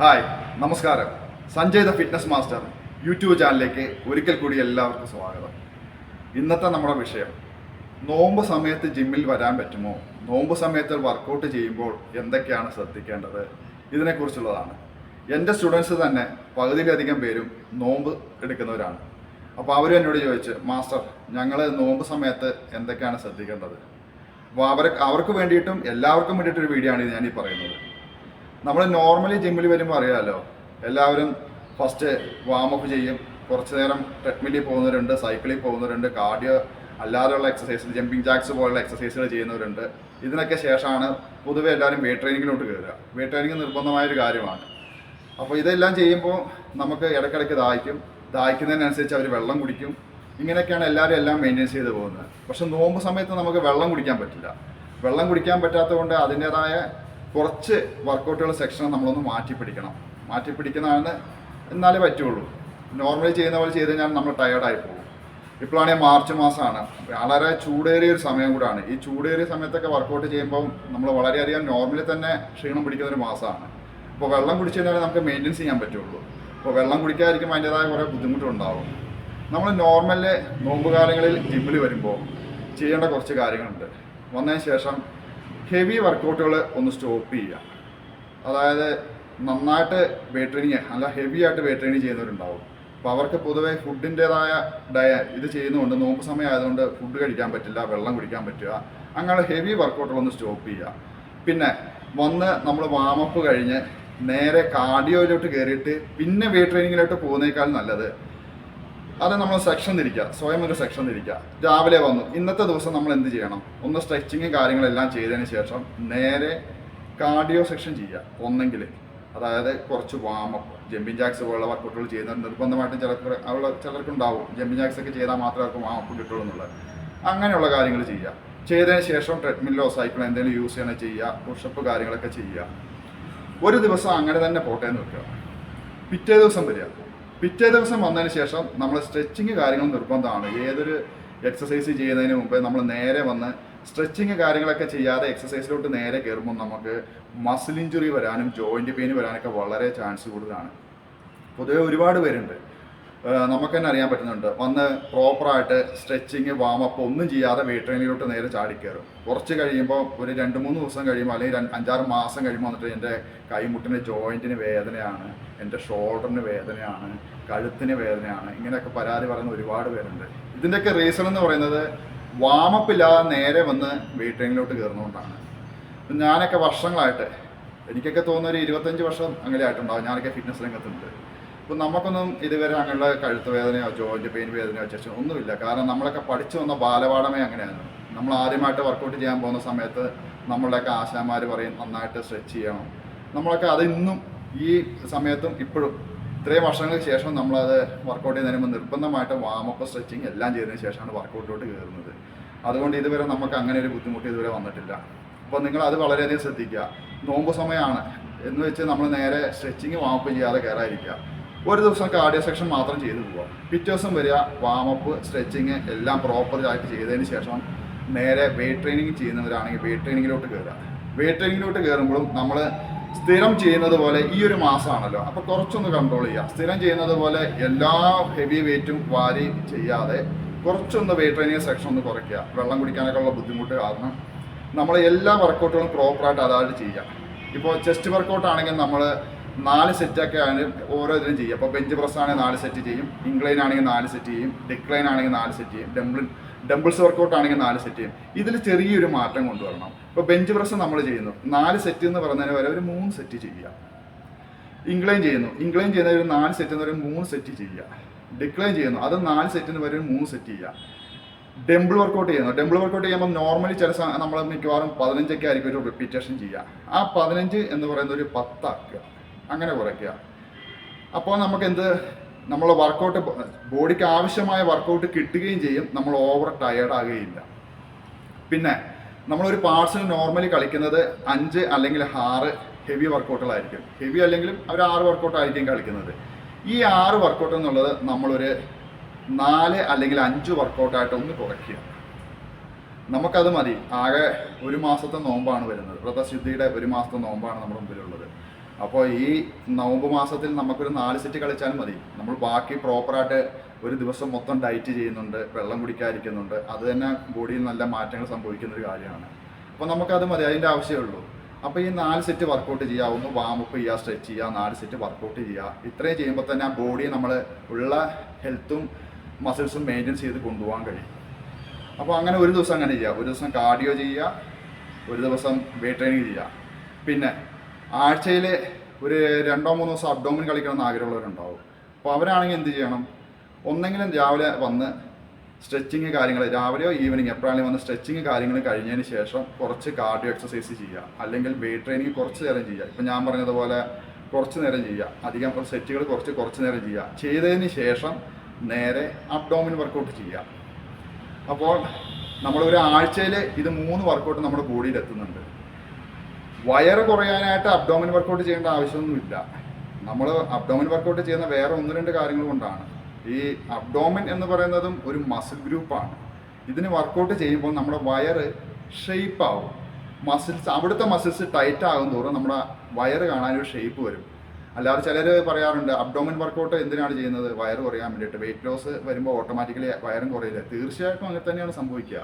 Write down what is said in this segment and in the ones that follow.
Hi നമസ്കാരം. Sanjay the fitness master YouTube ചാനലിലേക്ക് ഒരിക്കൽ കൂടി എല്ലാവർക്കും സ്വാഗതം. ഇന്നത്തെ നമ്മുടെ വിഷയം നോമ്പ് സമയത്ത് ജിമ്മിൽ വരാൻ പറ്റുമോ? നോമ്പ് സമയത്ത് വർക്കൗട്ട് ചെയ്യുമ്പോൾ എന്തൊക്കെയാണ് ശ്രദ്ധിക്കേണ്ടത്? ഇതിനെക്കുറിച്ചുള്ളതാണ്. എന്റെ സ്റ്റുഡൻസ് തന്നെ പകുതിയിലധികം പേരും നോമ്പ് എടുക്കുന്നവരാണ്. അപ്പോൾ അവരും എന്നോട് ചോദിച്ച് മാസ്റ്റർ ഞങ്ങൾ നോമ്പ് സമയത്ത് എന്തൊക്കെയാണ് ശ്രദ്ധിക്കേണ്ടത്? അപ്പോൾ അവർ അവർക്ക് വേണ്ടിയിട്ടും എല്ലാവർക്കും വേണ്ടിയിട്ടൊരു വീഡിയോ ആണ് ഞാൻ ഈ പറയുന്നത്. നമ്മൾ നോർമലി ജിമ്മിൽ വരുമ്പോൾ അറിയാമല്ലോ എല്ലാവരും ഫസ്റ്റ് വാമപ്പ് ചെയ്യും. കുറച്ച് നേരം ട്രെഡ്മില്ലിൽ പോകുന്നവരുണ്ട് സൈക്കിളിൽ പോകുന്നവരുണ്ട് കാർഡിയോ അല്ലാതെയുള്ള എക്സസൈസ് ജമ്പിങ് ജാക്സ് പോലുള്ള എക്സസൈസുകൾ ചെയ്യുന്നവരുണ്ട്. ഇതിനൊക്കെ ശേഷമാണ് പൊതുവെ എല്ലാവരും വെയിറ്റ് ട്രെയിനിങ്ങിലോട്ട് കയറുക വെയിറ്റ് ട്രെയിനിങ് നിർബന്ധമായ ഒരു കാര്യമാണ്. അപ്പോൾ ഇതെല്ലാം ചെയ്യുമ്പോൾ നമുക്ക് ഇടയ്ക്കിടയ്ക്ക് ദാഹിക്കും. ദാഹിക്കുന്നതിനനുസരിച്ച് അവർ വെള്ളം കുടിക്കും. ഇങ്ങനെയൊക്കെയാണ് എല്ലാവരും എല്ലാം മെയിന്റെയിൻ ചെയ്ത് പോകുന്നത്. പക്ഷെ നോമ്പ് സമയത്ത് നമുക്ക് വെള്ളം കുടിക്കാൻ പറ്റില്ല. വെള്ളം കുടിക്കാൻ പറ്റാത്തതുകൊണ്ട് കൊണ്ട് അതിന്റെതായ കുറച്ച് വർക്കൗട്ടുകൾ സെക്ഷൻ നമ്മളൊന്ന് മാറ്റി പിടിക്കണം മാറ്റി പിടിക്കുന്നതാണ് എന്നാലേ പറ്റുള്ളൂ. നോർമലി ചെയ്യുന്ന പോലെ ചെയ്ത് കഴിഞ്ഞാൽ നമ്മൾ ടയേർഡായി പോകും. ഇപ്പോഴാണെങ്കിൽ മാർച്ച് മാസമാണ്. വളരെ ചൂടേറിയ ഒരു സമയം കൂടാണ്. ഈ ചൂടേറിയ സമയത്തൊക്കെ വർക്കൗട്ട് ചെയ്യുമ്പോൾ നമ്മൾ വളരെയധികം നോർമലി തന്നെ ക്ഷീണം പിടിക്കുന്ന ഒരു മാസമാണ്. അപ്പോൾ വെള്ളം കുടിച്ചു കഴിഞ്ഞാൽ നമുക്ക് മെയിന്റെയിൻസ് ചെയ്യാൻ പറ്റുള്ളൂ. അപ്പോൾ വെള്ളം കുടിക്കാതിരിക്കുമ്പോൾ അതിന്റെതായ കുറേ ബുദ്ധിമുട്ടുണ്ടാവും. നമ്മൾ നോർമൽ നോമ്പ് കാലങ്ങളിൽ ജിമ്മിൽ വരുമ്പോൾ ചെയ്യേണ്ട കുറച്ച് കാര്യങ്ങളുണ്ട്. വന്നതിന് ശേഷം ഹെവി വർക്കൗട്ടുകൾ ഒന്ന് സ്റ്റോപ്പ് ചെയ്യുക. അതായത് നന്നായിട്ട് വെയിറ്റ് ട്രെയിനിങ് അല്ല ഹെവി ആയിട്ട് വെയിറ്റ് ട്രെയിനിങ് ചെയ്യുന്നവരുണ്ടാവും. അപ്പോൾ അവർക്ക് പൊതുവേ ഫുഡിന്റെതായ ഡയ ഇത് ചെയ്യുന്നതുകൊണ്ട് നോമ്പ് സമയം ആയതുകൊണ്ട് ഫുഡ് കഴിക്കാൻ പറ്റില്ല വെള്ളം കുടിക്കാൻ പറ്റുക. അങ്ങനെ ഹെവി വർക്കൗട്ടുകളൊന്ന് സ്റ്റോപ്പ് ചെയ്യുക. പിന്നെ വന്ന് നമ്മൾ വാമപ്പ് കഴിഞ്ഞ് നേരെ കാർഡിയോയിലോട്ട് കയറിയിട്ട് പിന്നെ വെയിറ്റ് ട്രെയിനിങ്ങിലോട്ട് പോകുന്നേക്കാൾ നല്ലത് അത് നമ്മൾ സെക്ഷൻ തിരിക്കുക സ്വയം ഒരു സെക്ഷൻ തിരിക്കുക. രാവിലെ വന്നു. ഇന്നത്തെ ദിവസം നമ്മൾ എന്ത് ചെയ്യണം? ഒന്ന് സ്ട്രെച്ചിങ് കാര്യങ്ങളെല്ലാം ചെയ്തതിന് ശേഷം നേരെ കാർഡിയോ സെക്ഷൻ ചെയ്യുക. ഒന്നെങ്കിൽ അതായത് കുറച്ച് വാമപ്പ് ജമ്പിങ് ജാക്സ് പോലുള്ള വർക്കൗട്ടുകൾ ചെയ്താൽ നിർബന്ധമായിട്ടും ചിലർക്ക് അവിടെ ചിലർക്കുണ്ടാവും. ജമ്പിങ് ജാക്സ് ഒക്കെ ചെയ്താൽ മാത്രമേ അവർക്ക് വാമപ്പ് കിട്ടുള്ളൂ എന്നുള്ളത്. അങ്ങനെയുള്ള കാര്യങ്ങൾ ചെയ്യുക. ചെയ്തതിന് ശേഷം ട്രെഡ്മില്ലോ സൈക്കിളോ എന്തെങ്കിലും യൂസ് ചെയ്യണേ ചെയ്യുക. പുഷപ്പ് കാര്യങ്ങളൊക്കെ ചെയ്യുക. ഒരു ദിവസം അങ്ങനെ തന്നെ പോട്ടേന്ന് വെക്കുക. പിറ്റേ ദിവസം വരിക. പിറ്റേ ദിവസം വന്നതിന് ശേഷം നമ്മൾ സ്ട്രെച്ചിങ് കാര്യങ്ങൾ നിർബന്ധമാണ്. ഏതൊരു എക്സസൈസ് ചെയ്യുന്നതിന് മുമ്പേ നമ്മൾ നേരെ വന്ന് സ്ട്രെച്ചിങ് കാര്യങ്ങളൊക്കെ ചെയ്യാതെ എക്സസൈസിലോട്ട് നേരെ കയറുമ്പോൾ നമുക്ക് മസിൽ ഇഞ്ചുറി വരാനും ജോയിന്റ് പെയിൻ വരാനൊക്കെ വളരെ ചാൻസ് കൂടുതലാണ്. പൊതുവെ ഒരുപാട് പേരുണ്ട്. നമുക്ക് തന്നെ അറിയാൻ പറ്റുന്നുണ്ട്. വന്ന് പ്രോപ്പറായിട്ട് സ്ട്രെച്ചിങ് വാമപ്പ് ഒന്നും ചെയ്യാതെ വെയിറ്റ് ട്രെയിനിലോട്ട് നേരെ ചാടിക്കയറും കുറച്ച് കഴിയുമ്പോൾ ഒരു രണ്ട് മൂന്ന് ദിവസം കഴിയുമ്പോൾ അല്ലെങ്കിൽ അഞ്ചാറ് മാസം കഴിയുമ്പോൾ വന്നിട്ട് എന്റെ കൈമുട്ടിന്റെ ജോയിന്റിന് വേദനയാണ് എന്റെ ഷോൾഡറിന് വേദനയാണ് കഴുത്തിന് വേദനയാണ് ഇങ്ങനെയൊക്കെ പരാതി പറയുന്ന ഒരുപാട് പേരുണ്ട്. ഇതിന്റെയൊക്കെ റീസൺ എന്ന് പറയുന്നത് വാമപ്പ് ഇല്ലാതെ നേരെ വന്ന് വെയിറ്റ് ട്രെയിനിലോട്ട് കയറുന്നതുകൊണ്ടാണ് ഞാനൊക്കെ വർഷങ്ങളായിട്ട് എനിക്കൊക്കെ തോന്നുന്ന ഒരു ഇരുപത്തഞ്ച് വർഷം അങ്ങനെ ആയിട്ടുണ്ടാവും ഞാനൊക്കെ ഫിറ്റ്നസ് രംഗത്തുണ്ട്. അപ്പോൾ നമുക്കൊന്നും ഇതുവരെ അങ്ങനെയുള്ള കഴുത്ത് വേദനയോ ജോയിന്റ് പെയിൻ വേദനയോ ചെസ്റ്റ് ഒന്നുമില്ല. കാരണം നമ്മളൊക്കെ പഠിച്ചു വന്ന ബാലപാഠമേ അങ്ങനെയായിരുന്നു. നമ്മൾ ആദ്യമായിട്ട് വർക്കൗട്ട് ചെയ്യാൻ പോകുന്ന സമയത്ത് നമ്മളുടെയൊക്കെ ആശാമാർ പറയും നന്നായിട്ട് സ്ട്രെച്ച് ചെയ്യണം. നമ്മളൊക്കെ അത് ഇന്നും ഈ സമയത്തും ഇപ്പോഴും. ഇത്രയും വർഷങ്ങൾക്ക് ശേഷം നമ്മളത് വർക്കൗട്ട് ചെയ്യുന്നതിന് മുമ്പ് നിർബന്ധമായിട്ട് വാമപ്പ് സ്ട്രെച്ചിങ് എല്ലാം ചെയ്തതിന് ശേഷമാണ് വർക്കൗട്ടിലോട്ട് കയറുന്നത്. അതുകൊണ്ട് ഇതുവരെ നമുക്ക് അങ്ങനെ ഒരു ബുദ്ധിമുട്ട് ഇതുവരെ വന്നിട്ടില്ല. അപ്പോൾ നിങ്ങൾ അത് വളരെയധികം ശ്രദ്ധിക്കുക. നോമ്പ് സമയമാണ് എന്ന് വെച്ച് നമ്മൾ നേരെ സ്ട്രെച്ചിങ് വാമപ്പ് ചെയ്യാതെ കയറാതിരിക്കുക. ഒരു ദിവസം കാർഡിയോ സെക്ഷൻ മാത്രം ചെയ്തു പോവാം. പിറ്റേ ദിവസം വരിക വാമപ്പ് സ്ട്രെച്ചിങ് എല്ലാം പ്രോപ്പർ ആയിട്ട് ചെയ്തതിന് ശേഷം നേരെ വെയിറ്റ് ട്രെയിനിങ് ചെയ്യുന്നവരാണെങ്കിൽ വെയിറ്റ് ട്രെയിനിങ്ങിലോട്ട് കയറുക വെയിറ്റ് ട്രെയിനിങ്ങിലോട്ട് കയറുമ്പോഴും നമ്മൾ സ്ഥിരം ചെയ്യുന്നത് പോലെ ഈ ഒരു മാസമാണല്ലോ അപ്പോൾ കുറച്ചൊന്ന് കൺട്രോൾ ചെയ്യുക. സ്ഥിരം ചെയ്യുന്നത് പോലെ എല്ലാ ഹെവി വെയിറ്റും വാരി ചെയ്യാതെ കുറച്ചൊന്ന് വെയിറ്റ് ട്രെയിനിങ് സെക്ഷൻ ഒന്ന് കുറയ്ക്കുക. വെള്ളം കുടിക്കാനൊക്കെ ഉള്ള ബുദ്ധിമുട്ട് കാരണം നമ്മൾ എല്ലാ വർക്കൗട്ടുകളും പ്രോപ്പറായിട്ട് അതായത് ചെയ്യുക ഇപ്പോൾ ചെസ്റ്റ് വർക്കൗട്ട് ആണെങ്കിൽ നമ്മൾ നാല് സെറ്റൊക്കെ ആണ് ഓരോ ഇതിനും ചെയ്യും അപ്പോൾ ബെഞ്ച് പ്രസ് ആണെങ്കിൽ നാല് സെറ്റ് ചെയ്യും ഇൻക്ലൈൻ ആണെങ്കിൽ നാല് സെറ്റ് ചെയ്യും ഡിക്ലൈൻ ആണെങ്കിൽ നാല് സെറ്റ് ചെയ്യും ഡംബിൾ ഡംബിൾസ് വർക്കൗട്ട് ആണെങ്കിൽ നാല് സെറ്റ് ചെയ്യും. ഇതിൽ ചെറിയൊരു മാറ്റം കൊണ്ടുവരണം. ഇപ്പോൾ ബെഞ്ച് പ്രസ് നമ്മൾ ചെയ്യുന്നു. നാല് സെറ്റ് എന്ന് പറയുന്നതിന് വരെ ഒരു മൂന്ന് സെറ്റ് ചെയ്യുക. ഇൻക്ലൈൻ ചെയ്യുന്നു. ഇൻക്ലൈൻ ചെയ്യുന്ന ഒരു നാല് സെറ്റ് എന്ന് പറയുമ്പോൾ മൂന്ന് സെറ്റ് ചെയ്യുക. ഡിക്ലൈൻ ചെയ്യുന്നു. അത് നാല് സെറ്റിന് വരെ മൂന്ന് സെറ്റ് ചെയ്യുക. ഡെമ്പിൾ വർക്കൗട്ട് ചെയ്യുന്നു. ഡെമ്പിൾ വർക്കൗട്ട് ചെയ്യുമ്പോൾ നോർമലി ചില നമ്മൾ മിക്കവാറും പതിനഞ്ചൊക്കെ ആയിരിക്കും ഒരു റിപ്പീറ്റേഷൻ ചെയ്യുക. ആ പതിനഞ്ച് എന്ന് പറയുന്ന ഒരു പത്താക്കുക. അങ്ങനെ കുറയ്ക്കുക. അപ്പോൾ നമുക്ക് എന്ത് നമ്മൾ വർക്കൗട്ട് ബോഡിക്ക് ആവശ്യമായ വർക്കൗട്ട് കിട്ടുകയും ചെയ്യും. നമ്മൾ ഓവർ ടയേർഡ് ആകുകയില്ല. പിന്നെ നമ്മളൊരു പാർട്സിന് നോർമലി കളിക്കുന്നത് അഞ്ച് അല്ലെങ്കിൽ ആറ് ഹെവി വർക്കൗട്ടുകളായിരിക്കും ഹെവി അല്ലെങ്കിലും അവർ ആറ് വർക്കൗട്ടായിരിക്കും കളിക്കുന്നത്. ഈ ആറ് വർക്കൗട്ട് എന്നുള്ളത് നമ്മളൊരു നാല് അല്ലെങ്കിൽ അഞ്ച് വർക്കൗട്ടായിട്ട് ഒന്ന് കുറയ്ക്കുക. നമുക്കത് മതി. ആകെ ഒരു മാസത്തെ നോമ്പാണ് വരുന്നത്. വ്രതശുദ്ധിയുടെ ഒരു മാസത്തെ നോമ്പാണ് നമ്മുടെ മുമ്പിലുള്ളത്. അപ്പോൾ ഈ നവംബർ മാസത്തിൽ നമുക്കൊരു നാല് സെറ്റ് കളിച്ചാലും മതി. നമ്മൾ ബാക്കി പ്രോപ്പറായിട്ട് ഒരു ദിവസം മൊത്തം ഡയറ്റ് ചെയ്യുന്നുണ്ട് വെള്ളം കുടിക്കാതിരിക്കുന്നുണ്ട്. അത് തന്നെ ബോഡിയിൽ നല്ല മാറ്റങ്ങൾ സംഭവിക്കുന്ന ഒരു കാര്യമാണ്. അപ്പോൾ നമുക്കത് മതി അതിന്റെ ആവശ്യമേ ഉള്ളൂ. അപ്പോൾ ഈ നാല് സെറ്റ് വർക്കൗട്ട് ചെയ്യുക ഒന്ന് വാമപ്പ് ചെയ്യുക സ്ട്രെച്ച് ചെയ്യുക നാല് സെറ്റ് വർക്കൗട്ട് ചെയ്യുക ഇത്രയും ചെയ്യുമ്പോൾ തന്നെ ആ ബോഡി നമ്മൾ ഉള്ള ഹെൽത്തും മസിൽസും മെയിന്റെയിൻ ചെയ്ത് കൊണ്ടുപോകാൻ കഴിയും. അപ്പോൾ അങ്ങനെ ഒരു ദിവസം അങ്ങനെ ചെയ്യുക ഒരു ദിവസം കാർഡിയോ ചെയ്യുക ഒരു ദിവസം വെയിറ്റ് ട്രെയിനിങ് ചെയ്യുക പിന്നെ ആഴ്ചയിൽ ഒരു രണ്ടോ മൂന്നോ ദിവസം അബ്ഡോമിൻ കളിക്കണം എന്ന് ആഗ്രഹമുള്ളവരുണ്ടാവും. അപ്പോൾ അവരാണെങ്കിൽ എന്ത് ചെയ്യണം? ഒന്നെങ്കിലും രാവിലെ വന്ന് സ്ട്രെച്ചിങ് കാര്യങ്ങൾ രാവിലെയോ ഈവനിങ് എപ്പോഴാണെങ്കിലും വന്ന് സ്ട്രെച്ചിങ് കാര്യങ്ങൾ കഴിഞ്ഞതിന് ശേഷം കുറച്ച് കാർഡിയോ എക്സസൈസ് ചെയ്യുക. അല്ലെങ്കിൽ വെയിറ്റ് ട്രെയിനിങ് കുറച്ച് നേരം ചെയ്യുക. ഇപ്പം ഞാൻ പറഞ്ഞതുപോലെ കുറച്ച് നേരം ചെയ്യുക. അധികം സെറ്റുകൾ കുറച്ച് കുറച്ച് നേരം ചെയ്യുക. ചെയ്തതിന് ശേഷം നേരെ അബ്ഡോമിൻ വർക്കൗട്ട് ചെയ്യുക. അപ്പോൾ നമ്മൾ ഒരു ആഴ്ചയിൽ ഇത് മൂന്ന് വർക്കൗട്ട് നമ്മുടെ ബോഡിയിൽ എത്തുന്നുണ്ട് വയറ് കുറയാനായിട്ട് അബ്ഡോമിൻ വർക്കൗട്ട് ചെയ്യേണ്ട ആവശ്യമൊന്നുമില്ല. നമ്മൾ അബ്ഡോമിൻ വർക്കൗട്ട് ചെയ്യുന്ന വേറെ ഒന്ന് രണ്ട് കാര്യങ്ങൾ കൊണ്ടാണ്. ഈ അബ്ഡോമിൻ എന്ന് പറയുന്നതും ഒരു മസിൽ ഗ്രൂപ്പാണ് ഇതിന് വർക്കൗട്ട് ചെയ്യുമ്പോൾ നമ്മുടെ വയറ് ഷെയ്പ്പ് ആവും. മസിൽസ് അവിടുത്തെ മസിൽസ് ടൈറ്റ് ആകും തോറും നമ്മുടെ വയറ് കാണാനൊരു ഷേപ്പ് വരും. അല്ലാതെ ചിലർ പറയാറുണ്ട് അബ്ഡോമിൻ വർക്കൗട്ട് എന്തിനാണ് ചെയ്യുന്നത്? വയറ് കുറയാൻ വേണ്ടിയിട്ട്. വെയിറ്റ് ലോസ് വരുമ്പോൾ ഓട്ടോമാറ്റിക്കലി വയറും കുറയില്ല. തീർച്ചയായിട്ടും അങ്ങനെ തന്നെയാണ് സംഭവിക്കുക.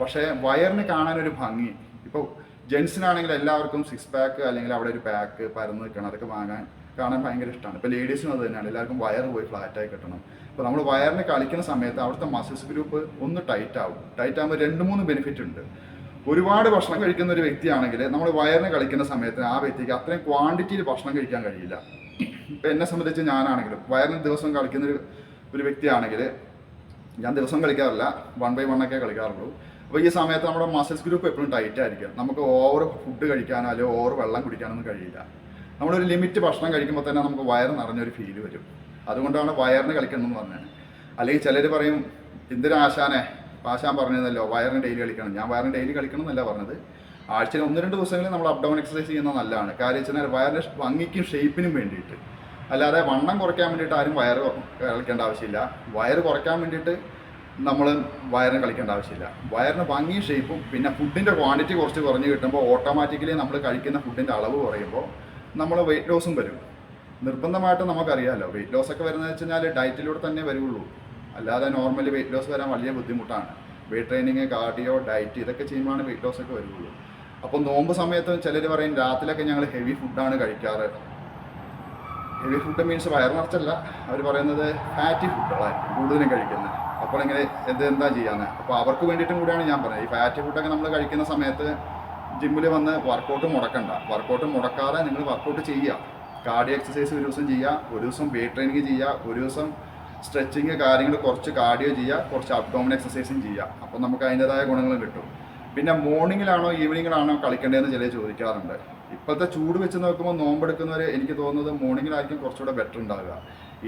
പക്ഷേ വയറിന് കാണാനൊരു ഭംഗി. ഇപ്പോൾ ജെൻസിനാണെങ്കിൽ എല്ലാവർക്കും സിക്സ് പാക്ക് അല്ലെങ്കിൽ അവിടെ ഒരു പാക്ക് പരന്ന് നിൽക്കണം അതൊക്കെ വാങ്ങാൻ കാണാൻ ഭയങ്കര ഇഷ്ടമാണ് ഇപ്പോൾ ലേഡീസിനും അത് തന്നെയാണ്. എല്ലാവർക്കും വയർ പോയി ഫ്ലാറ്റായി കിട്ടണം. അപ്പോൾ നമ്മൾ വയറിന് കളിക്കുന്ന സമയത്ത് അവിടുത്തെ മസിൽസ് ഗ്രൂപ്പ് ഒന്ന് ടൈറ്റ് ആവും. ടൈറ്റ് ആകുമ്പോൾ രണ്ട് മൂന്ന് ബെനിഫിറ്റ് ഉണ്ട്. ഒരുപാട് ഭക്ഷണം കഴിക്കുന്ന ഒരു വ്യക്തിയാണെങ്കിൽ നമ്മൾ വയറിന് കളിക്കുന്ന സമയത്ത് ആ വ്യക്തിക്ക് അത്രയും ക്വാണ്ടിറ്റിയിൽ ഭക്ഷണം കഴിക്കാൻ കഴിയില്ല. ഇപ്പം എന്നെ സംബന്ധിച്ച് ഞാനാണെങ്കിലും വയറിന് ദിവസം കളിക്കുന്ന ഒരു ഒരു വ്യക്തിയാണെങ്കിൽ ഞാൻ ദിവസം കളിക്കാറില്ല. വൺ ബൈ വൺ ഒക്കെ കളിക്കാറുള്ളൂ. അപ്പോൾ ഈ സമയത്ത് നമ്മുടെ മസിൽസ് ഗ്രൂപ്പ് എപ്പോഴും ടൈറ്റ് ആയിരിക്കും. നമുക്ക് ഓവർ ഫുഡ് കഴിക്കാനോ അല്ലെങ്കിൽ ഓവർ വെള്ളം കുടിക്കാനൊന്നും കഴിയില്ല. നമ്മളൊരു ലിമിറ്റ് ഭക്ഷണം കഴിക്കുമ്പോൾ തന്നെ നമുക്ക് വയറ് നിറഞ്ഞൊരു ഫീൽ വരും. അതുകൊണ്ടാണ് വയറിന് കളിക്കണമെന്ന് പറഞ്ഞത്. അല്ലെങ്കിൽ ചിലർ പറയും എന്തിനാ ആശാനെ? ആശാൻ പറഞ്ഞതല്ലോ വയറിന് ഡെയിലി കളിക്കണം. ഞാൻ വയറിന് ഡെയിലി കളിക്കണം എന്നല്ല പറഞ്ഞത്. ആഴ്ചയിൽ ഒന്ന് രണ്ട് ദിവസങ്ങളിൽ നമ്മൾ അപ്ഡൗൺ എക്സസൈസ് ചെയ്യുന്നത് നല്ലതാണ്. കാര്യം വെച്ചാൽ വയറിന് ഭംഗിക്കും ഷേപ്പിനും വേണ്ടിയിട്ട്. അല്ലാതെ വണ്ണം കുറയ്ക്കാൻ വേണ്ടിയിട്ട് ആരും വയറ് കളിക്കേണ്ട ആവശ്യമില്ല. വയറ് കുറയ്ക്കാൻ വേണ്ടിയിട്ട് നമ്മൾ വയറിന് കളിക്കേണ്ട ആവശ്യമില്ല. വയറിന് ഭംഗിയും ഷേപ്പും പിന്നെ ഫുഡിന്റെ ക്വാണ്ടിറ്റി കുറച്ച് കുറഞ്ഞ് കിട്ടുമ്പോൾ ഓട്ടോമാറ്റിക്കലി നമ്മൾ കഴിക്കുന്ന ഫുഡിന്റെ അളവ് കുറയുമ്പോൾ നമ്മൾ വെയിറ്റ് ലോസും വരും. നിർബന്ധമായിട്ട് നമുക്കറിയാമല്ലോ വെയിറ്റ് ലോസ് ഒക്കെ വെച്ച് കഴിഞ്ഞാൽ ഡയറ്റിലൂടെ തന്നെ വരുള്ളൂ അല്ലാതെ നോർമലി വെയിറ്റ് ലോസ് വരാൻ വലിയ ബുദ്ധിമുട്ടാണ്. വെയിറ്റ് ട്രെയിനിങ് കാർഡിയോ ഡയറ്റ് ഇതൊക്കെ ചെയ്യുമ്പോഴാണ് വെയിറ്റ് ലോസ് ഒക്കെ വരുള്ളൂ അപ്പോൾ നോമ്പ് സമയത്ത് ചിലർ പറയും രാത്രിയിലൊക്കെ ഞങ്ങൾ ഹെവി ഫുഡാണ് കഴിക്കാറ്. ഹെവി ഫുഡ് മീൻസ് വയർ നിറച്ചല്ല. അവർ പറയുന്നത് ഫാറ്റി ഫുഡുകളായിരിക്കും കൂടുതലും കഴിക്കുന്നത്. അപ്പോൾ ഇങ്ങനെ എന്ത് എന്താ ചെയ്യാന്ന്? അപ്പോൾ അവർക്ക് വേണ്ടിയിട്ടും കൂടിയാണ് ഞാൻ പറഞ്ഞത്. ഈ ഫാറ്റി ഫുഡൊക്കെ നമ്മൾ കഴിക്കുന്ന സമയത്ത് ജിമ്മിൽ വന്ന് വർക്കൗട്ട് മുടക്കണ്ട. വർക്കൗട്ട് മുടക്കാതെ നിങ്ങൾ വർക്കൗട്ട് ചെയ്യുക. കാർഡിയോ എക്സസൈസ് ഒരു ദിവസം ചെയ്യുക ഒരു ദിവസം വെയിറ്റ് ട്രെയിനിങ് ചെയ്യുക ഒരു ദിവസം സ്ട്രെച്ചിങ് കാര്യങ്ങൾ കുറച്ച് കാർഡിയോ ചെയ്യുക കുറച്ച് അബ്ഡോമിൻ എക്സസൈസും ചെയ്യുക. അപ്പോൾ നമുക്ക് അതിന്റെതായ ഗുണങ്ങൾ കിട്ടും. പിന്നെ മോർണിംഗിലാണോ ഈവനിങ്ങിലാണോ കളിക്കേണ്ടതെന്ന് ചിലർ ചോദിക്കാറുണ്ട്. ഇപ്പോഴത്തെ ചൂട് വെച്ച് നോക്കുമ്പോൾ നോമ്പെടുക്കുന്നവർ എനിക്ക് തോന്നുന്നത് മോർണിംഗിലായിരിക്കും കുറച്ചുകൂടെ ബെറ്റർ ഉണ്ടാവുക.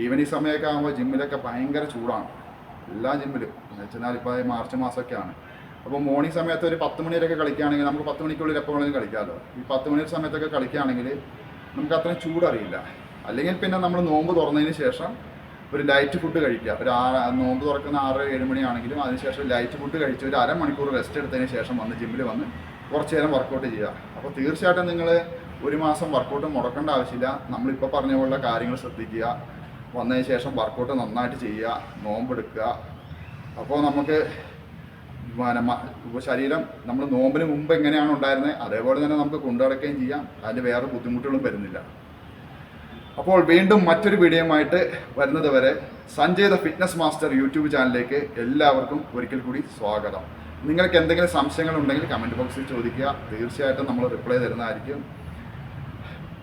ഈവനിങ് സമയമൊക്കെ ആകുമ്പോൾ ജിമ്മിലൊക്കെ ഭയങ്കര ചൂടാണ്. എല്ലാ ജിമ്മിലും എന്ന് വെച്ചാൽ ഇപ്പോൾ മാർച്ച് മാസമൊക്കെയാണ്. അപ്പോൾ മോർണിംഗ് സമയത്ത് ഒരു പത്ത് മണി വരെയൊക്കെ കളിക്കുകയാണെങ്കിൽ നമുക്ക് പത്ത് മണിക്കുള്ളിൽ എപ്പോൾ വേണമെങ്കിലും കളിക്കാമല്ലോ. ഈ പത്ത് മണി സമയത്തൊക്കെ കളിക്കുകയാണെങ്കിൽ നമുക്ക് അത്രയും ചൂടറിയില്ല. അല്ലെങ്കിൽ പിന്നെ നമ്മൾ നോമ്പ് തുറന്നതിന് ശേഷം ഒരു ലൈറ്റ് ഫുഡ് കഴിക്കുക. ഒരു ആറ് നോമ്പ് തുറക്കുന്ന ആറ് ഏഴ് മണിയാണെങ്കിലും അതിനുശേഷം ലൈറ്റ് ഫുഡ് കഴിച്ച് ഒരു അരമണിക്കൂർ റെസ്റ്റ് എടുത്തതിന് ശേഷം വന്ന് ജിമ്മിൽ വന്ന് കുറച്ച് നേരം വർക്കൗട്ട് ചെയ്യുക. അപ്പോൾ തീർച്ചയായിട്ടും നിങ്ങൾ ഒരു മാസം വർക്കൗട്ട് മുടക്കേണ്ട ആവശ്യമില്ല. നമ്മളിപ്പോൾ പറഞ്ഞ പോലുള്ള കാര്യങ്ങൾ ശ്രദ്ധിക്കുക. വന്നതിന് ശേഷം വർക്കൗട്ട് നന്നായിട്ട് ചെയ്യുക നോമ്പെടുക്കുക. അപ്പോൾ നമുക്ക് ശരീരം നമ്മൾ നോമ്പിന് മുമ്പ് എങ്ങനെയാണ് ഉണ്ടായിരുന്നത് അതേപോലെ തന്നെ നമുക്ക് കൊണ്ടുനടക്കുകയും ചെയ്യാം. അതിന്റെ വേറെ ബുദ്ധിമുട്ടുകളും വരുന്നില്ല. അപ്പോൾ വീണ്ടും മറ്റൊരു വീഡിയോയുമായിട്ട് വരുന്നത് വരെ Sanjay the fitness master YouTube ചാനലിലേക്ക് എല്ലാവർക്കും ഒരിക്കൽ കൂടി സ്വാഗതം. നിങ്ങൾക്ക് എന്തെങ്കിലും സംശയങ്ങൾ ഉണ്ടെങ്കിൽ കമന്റ് ബോക്സിൽ ചോദിക്കുക. തീർച്ചയായിട്ടും നമ്മൾ റിപ്ലൈ തരുന്നതായിരിക്കും.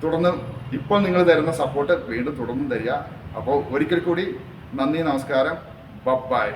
തുടർന്ന് ഇപ്പോൾ നിങ്ങൾ തരുന്ന സപ്പോർട്ട് വീണ്ടും തുടർന്നും തരിക. അപ്പോൾ ഒരിക്കൽ കൂടി നന്ദി നമസ്കാരം. ബൈ.